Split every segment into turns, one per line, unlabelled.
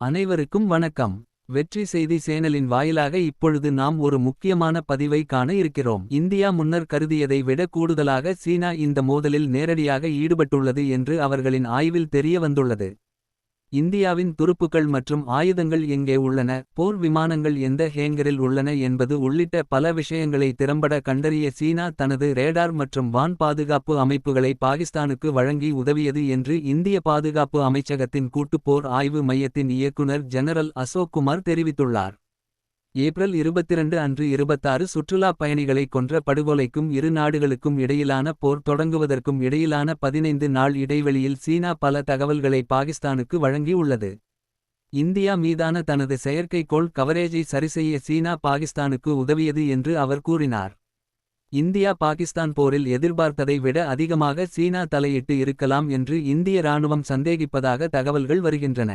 அனைவருக்கும் வணக்கம். வெற்றி செய்தி சேனலின் வாயிலாக இப்பொழுது நாம் ஒரு முக்கியமான பதிவை காண இருக்கிறோம். இந்தியா முன்னர் கருதியதை விட கூடுதலாக சீனா இந்த மோதலில் நேரடியாக ஈடுபட்டுள்ளது என்று அவர்களின் ஆய்வில் தெரிய வந்துள்ளது இந்தியாவின் துருப்புக்கள் மற்றும் ஆயுதங்கள் எங்கே உள்ளன போர் விமானங்கள் எந்த ஹேங்கரில் உள்ளன என்பது உள்ளிட்ட பல விஷயங்களை திறம்பட கண்டறிய சீனா தனது ரேடார் மற்றும் வான் பாதுகாப்பு அமைப்புகளை பாகிஸ்தானுக்கு வழங்கி உதவியது என்று இந்திய பாதுகாப்பு அமைச்சகத்தின் கூட்டுப் போர் ஆய்வு மையத்தின் இயக்குனர் ஜெனரல் அசோக் குமார் தெரிவித்துள்ளார். ஏப்ரல் 22 அன்று 26 சுற்றுலாப் பயணிகளை கொன்ற படுகொலைக்கும் இரு நாடுகளுக்கும் இடையிலான போர் தொடங்குவதற்கும் இடையிலான 15 நாள் இடைவெளியில் சீனா பல தகவல்களை பாகிஸ்தானுக்கு வழங்கியுள்ளது. இந்தியா மீதான தனது செயற்கைக்கோள் கவரேஜை சரிசெய்ய சீனா பாகிஸ்தானுக்கு உதவியது என்று அவர் கூறினார். இந்தியா பாகிஸ்தான் போரில் எதிர்பார்த்ததை விட அதிகமாக சீனா தலையிட்டு இருக்கலாம் என்று இந்திய ராணுவம் சந்தேகிப்பதாக தகவல்கள் வருகின்றன.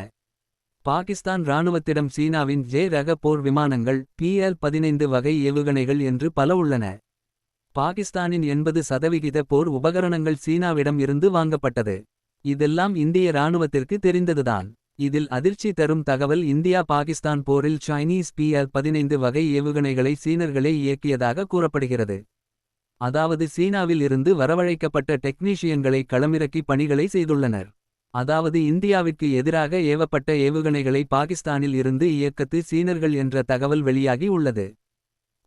பாகிஸ்தான் இராணுவத்திடம் சீனாவின் ஜே ரக போர் விமானங்கள் பிஎல் பதினைந்து வகை ஏவுகணைகள் என்று பல உள்ளன. பாகிஸ்தானின் எண்பது சதவிகித போர் உபகரணங்கள் சீனாவிடம் இருந்து வாங்கப்பட்டது. இதெல்லாம் இந்திய இராணுவத்திற்கு தெரிந்ததுதான். இதில் அதிர்ச்சி தரும் தகவல் இந்தியா பாகிஸ்தான் போரில் சைனீஸ் பிஎல் பதினைந்து வகை ஏவுகணைகளை சீனர்களே இயக்கியதாக கூறப்படுகிறது. அதாவது சீனாவில் இருந்து வரவழைக்கப்பட்ட டெக்னீஷியன்களை களமிறக்கி பணிகளை செய்துள்ளனர். அதாவது இந்தியாவிற்கு எதிராக ஏவப்பட்ட ஏவுகணைகளை பாகிஸ்தானில் இருந்து இயக்கத்து சீனர்கள் என்ற தகவல் வெளியாகி உள்ளது.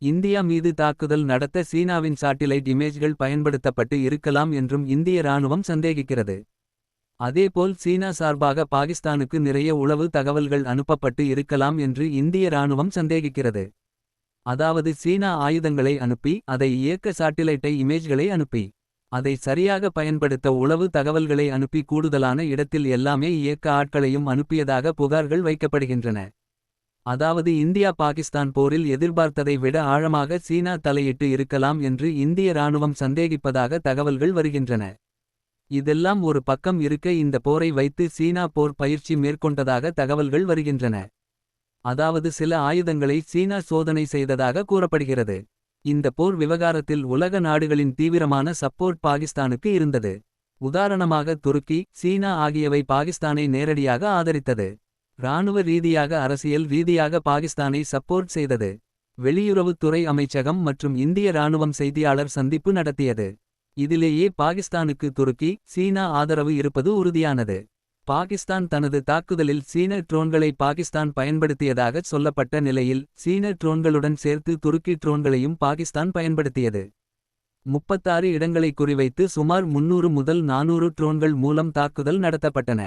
இந்தியா மீது தாக்குதல் நடத்த சீனாவின் சாட்டிலைட் இமேஜ்கள் பயன்படுத்தப்பட்டு இருக்கலாம் என்றும் இந்திய ராணுவம் சந்தேகிக்கிறது. அதேபோல் சீனா சார்பாக பாகிஸ்தானுக்கு நிறைய உளவு தகவல்கள் அனுப்பப்பட்டு இருக்கலாம் என்று இந்திய ராணுவம் சந்தேகிக்கிறது. அதாவது சீனா ஆயுதங்களை அனுப்பி அதை இயக்க சாட்டிலைட்டை இமேஜ்களை அனுப்பி. அதை சரியாக பயன்படுத்த உளவு தகவல்களை அனுப்பி கூடுதலான இடத்தில் எல்லாமே இயக்க ஆட்களையும் அனுப்பியதாக புகார்கள் வைக்கப்படுகின்றன. அதாவது இந்தியா பாகிஸ்தான் போரில் எதிர்பார்த்ததை விட ஆழமாக சீனா தலையிட்டு இருக்கலாம் என்று இந்திய ராணுவம் சந்தேகிப்பதாக தகவல்கள் வருகின்றன. இதெல்லாம் ஒரு பக்கம் இருக்க இந்த போரை வைத்து சீனா போர் பயிற்சி மேற்கொண்டதாக தகவல்கள் வருகின்றன. அதாவது சில ஆயுதங்களை சீனா சோதனை செய்ததாக கூறப்படுகிறது. இந்த போர் விவகாரத்தில் உலக நாடுகளின் தீவிரமான சப்போர்ட் பாகிஸ்தானுக்கு இருந்தது. உதாரணமாக துருக்கி சீனா ஆகியவை பாகிஸ்தானை நேரடியாக ஆதரித்தது. இராணுவ ரீதியாக அரசியல் ரீதியாக பாகிஸ்தானை சப்போர்ட் செய்தது. வெளியுறவுத்துறை அமைச்சகம் மற்றும் இந்திய இராணுவம் செய்தியாளர் சந்திப்பு நடத்தியது. இதிலேயே பாகிஸ்தானுக்கு துருக்கி சீனா ஆதரவு இருப்பது உறுதியானது. பாகிஸ்தான் தனது தாக்குதலில் சீன ட்ரோன்களை பாகிஸ்தான் பயன்படுத்தியதாக சொல்லப்பட்ட நிலையில் சீன ட்ரோன்களுடன் சேர்த்து துருக்கி ட்ரோன்களையும் பாகிஸ்தான் பயன்படுத்தியது. முப்பத்தாறு இடங்களை குறிவைத்து சுமார் முன்னூறு முதல் நானூறு ட்ரோன்கள் மூலம் தாக்குதல் நடத்தப்பட்டன.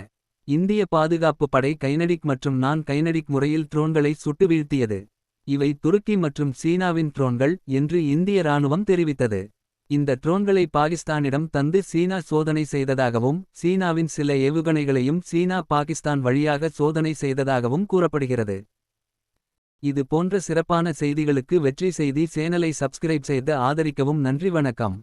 இந்திய பாதுகாப்பு படை கைனடிக் மற்றும் நான் கைனடிக் முறையில் ட்ரோன்களை சுட்டு வீழ்த்தியது. இவை துருக்கி மற்றும் சீனாவின் ட்ரோன்கள் என்று இந்திய இராணுவம் தெரிவித்தது. இந்த ட்ரோன்களை பாகிஸ்தானிடம் தந்து சீனா சோதனை செய்ததாகவும் சீனாவின் சில ஏவுகணைகளையும் சீனா பாகிஸ்தான் வழியாக சோதனை செய்ததாகவும் கூறப்படுகிறது. இது போன்ற சிறப்பான செய்திகளுக்கு வெற்றி செய்தி சேனலை சப்ஸ்கிரைப் செய்து ஆதரிக்கவும் நன்றி வணக்கம்.